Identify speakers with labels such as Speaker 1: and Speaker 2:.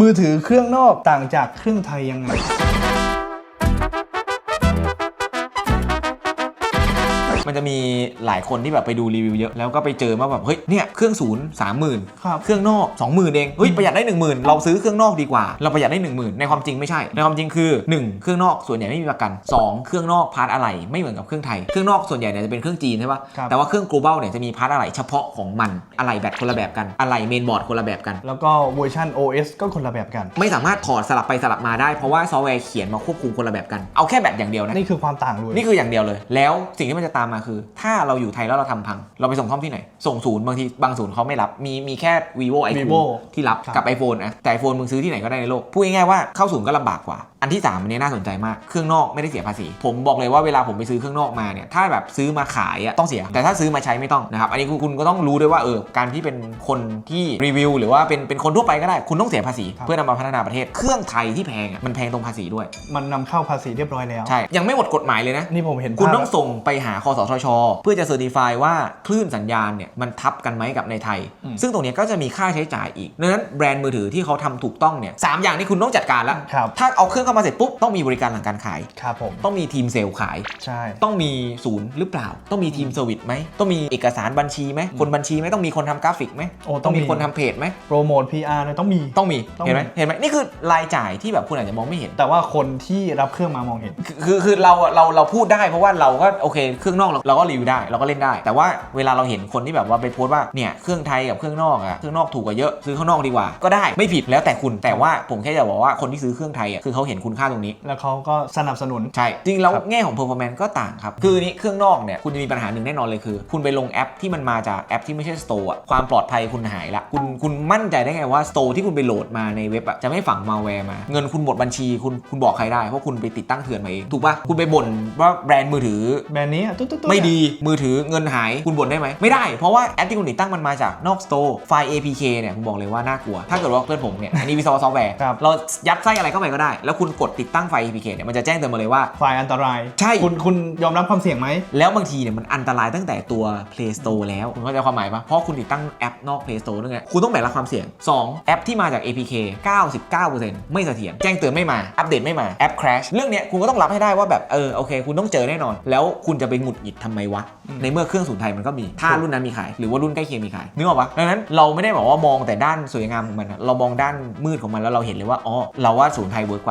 Speaker 1: มือถือเครื่องนอกต่างจากเครื่องไทยยังไง
Speaker 2: มันจะมีหลายคนที่แบบไปดูรีวิวเยอะแล้วก็ไปเจอมาแบบเฮ้ยเนี่ยเครื่องศูนย์สามหมื่น
Speaker 1: ครับ
Speaker 2: เครื่องนอก20,000เองเฮ้ยประหยัดได้1 0,000เราซื้อเครื่องนอกดีกว่า เราประหยัดได้1 0,000ในความจริงไม่ใช่ ในความจริงคือ1เครื่องนอกส่วนใหญ่ไม่มีประกัน2เครื่องนอกพาร์ทอะไหล่ไม่เหมือนกับเครื่องไทยเครื่องนอกส่วนใหญ่เนี่ยจะเป็นเครื่องจีนใช่ปะ
Speaker 1: ครับ
Speaker 2: แต่ว่าเครื่อง global เนี่ยจะมีพาร์ทอะไหล่เฉพาะของมันอะไหล่แบตคนละแบบกันอะไหล่เมนบอร์ดคนละแบบกัน
Speaker 1: แล้วก็เวอร์ชัน OS ก็คนละแบบกัน
Speaker 2: ไม่สามารถถอดสลับไปสลับมาได้เพราะว่าซอฟต์แวร์เขียนมาควบคุมคนละแบบกันเอาแค่แบตอย่างเดียวนะ
Speaker 1: นี่คือความต่างเลย
Speaker 2: นี่คืออย่างเดียวเลย แล้วสิ่งที่มันจะตามมาคือ ถ้าเราอยู่ไทยแล้วเราทำพัง เราไปส่งซ่อมที่ไหน ส่งศูนย์บางทีบางศูนย์เขาไม่รับ มีมีแค่ vivo i
Speaker 1: vivo
Speaker 2: ที่รับ
Speaker 1: ครับ
Speaker 2: กับ iPhone นะแต่ iPhone มึงซื้อที่ไหนก็ได้ในโลกพูดง่ายๆว่าเข้าศูนย์ก็ลำบากกว่า อันที่3อันนี้น่าสนใจมาก เครื่องนอกไม่ได้เสียภาษี ผมบอกเลยว่าเวลาผมไปซื้อเครื่องนอกมาเนี่ย ถ้าแบบซื้อมาขายอะต้องเสีย แต่ถ้าซื้อมาใช้ไม่ต้องนะครับ อันนี้คุณคุณก็ต้องรู้ด้วยว่าเออ การที่เป็นคนที่รีวิว หรือว่าเป็นเป็นคนทั่วไปก็ได้ คุณต้องเสียภาษี
Speaker 1: ครับ
Speaker 2: เพื่อนำมาพัฒนาประเทศ เครื่องไทยที่แพงอะมันแพงตรงภาษีด้วย
Speaker 1: มันนำเข้าภาษีเรียบร้อยแล้ว
Speaker 2: ใช่ ยังไม่หมดกฎหมายเลยนะ
Speaker 1: นี่ผมเห็น
Speaker 2: คุณ
Speaker 1: ภาพ
Speaker 2: ต้องส่งไปหาคอสช เพื่อจะเซอร์ติฟายว่าคลื่นสัญญาณเนี่ยมันทับกันไหมกับในไทย
Speaker 1: อืม
Speaker 2: ซึ่งตรงเนี้ยก็จะมีค่าใช้จ่ายอีกดังนั้นแบรนด์มือถือที่เขาทำถูกต้องเนี่ยสามอย่างที่คุณต้องจัดการแล้ว
Speaker 1: ครับ
Speaker 2: ถ้าเอาเครื่องเข้ามาเสร็จปุ๊บต้องมีบริการหลังการขาย
Speaker 1: ครับผม
Speaker 2: ต้องมีทีมเซลล์ขาย
Speaker 1: ใช่
Speaker 2: ต้องมีศูนย์หรือเปล่า ต้องมีทีมเซอร์วิสไหมต้องมีเอกสารบัญชีไหมคนบัญชีไหมต้องมีคนทำกราฟิกไหม
Speaker 1: โอ้ต้
Speaker 2: ต้
Speaker 1: อ
Speaker 2: องง
Speaker 1: มี
Speaker 2: มีคนทำเพจไหม
Speaker 1: โปรโมท PR เนี่ยต้องมี
Speaker 2: ต้องมี
Speaker 1: ต้องมี
Speaker 2: เห็นไหมเห็นไหมนี่คือรายจ่ายที่แบบคุณอาจจะมองไม่เห็น
Speaker 1: แต่ว่าคนที่รับเครื่องมามองเห็น
Speaker 2: คือคือคือเราเราเราพูดได้เพราะว่าเราก็โอเคเครื่องนอกเราเราก็รีวิวได้เราก็เล่นได้ แต่ว่าเวลาเราเห็นคนที่แบบว่าไปโพสต์ว่าเนี่ยเครื่องไทยกับเครื่องนอกอะเครื่องนอกถูกกว่าเยอะซื้อข้างนอกดีกว่าก็ได้ไม่ผิดแล้วแต่คุณแต่ว่าผมแค่จะบอกว่าคนที่ซื้อเครื่องไทยอะคือเขาเห็นคุณค่าตรงนี้
Speaker 1: แล้วเขาก็สนับสนุน
Speaker 2: ใช่ จริงๆแล้ว
Speaker 1: ครับ
Speaker 2: แง่ของ performance ก็ต่างครับ คือนี่เครื่องนอกเนี่ยคุณจะมีปัญหาหนึ่งแน่นอนเลยคือ คุณไปลงแอปที่มันมาจากแอปที่ไม่ใช่ store อะความปลอดภัยคุณหายละคุณคุณมั่นใจได้ไงว่า store ที่คุณไปโหลดมาในเว็บอะจะไม่ฝังมาแวร์มา เงินคุณหมดบัญชีคุณคุณบอกใครได้เพราะคุณไปติดตั้งเถื่อนมาเองถูกปะคุณไปบ่นว่าแบรนด์มือถือ
Speaker 1: แบรนด์นี้อะตุ๊ดตุ๊ดตุ๊
Speaker 2: ไม่ดีมือถือเงินหายคุณบ่นได้ไหมไม่ได้ เพราะว่าแอปที่คุณติดตั้งมันมาจากนอกสโตร์ไฟล์ APK เนี่ยผมบอกเลยว่าน่ากลัว ถ้าเกิดว่าเพื่อนผมเนี่ยอันนี้วิศวะซอฟต์แวร์
Speaker 1: ครับ
Speaker 2: เรายัดไส้อะไรเข้าไปก็ได้ แล้วคุณกดติดตั้งไฟล์ APK เนี่ยมันจะแจ้งเตือนมาเลยว่า
Speaker 1: ฝ่ายอันตราย
Speaker 2: ใช่
Speaker 1: คุณคุณยอมรับความเสี่ยงไหม
Speaker 2: แล้วบางทีเนี่ยมันอันตรายตั้งแต่ตัว Play Store แล้ว คุณเข้าใจความหมายปะเพราะคุณติดตั้งแอปนอก Play Store ด้วยไงคุณต้องแบกรับความเสี่ยง 2 แอปที่มาจาก APK 99%ไม่เสถียรแจ้งเตือนไม่มาอัปเดตไม่มาแอป crash เรื่องเนี้ยคุณก็ต้องรับให้ได้ว่าแบบเออโอเค คุณต้องเจอแน่นอน แล้วคุณจะไปหงุดหงิดทำไมวะ
Speaker 1: อืม
Speaker 2: ในเมื่อเครื่องศูนย์ไทยมันก็มีถ้ารุ่นนั้นมีขายหรือว่ารุ่นใกล้เคียงมีขายนึกออกปะดังนั้นเราไม่ได้บอกว่ามองแต่ด้านสวยงามของมันอะเรามองด้านมืดของมันแล้วเราเห็นเลยว่าอ๋อเราว่าศูนย์ไทยเวิร์กกว่า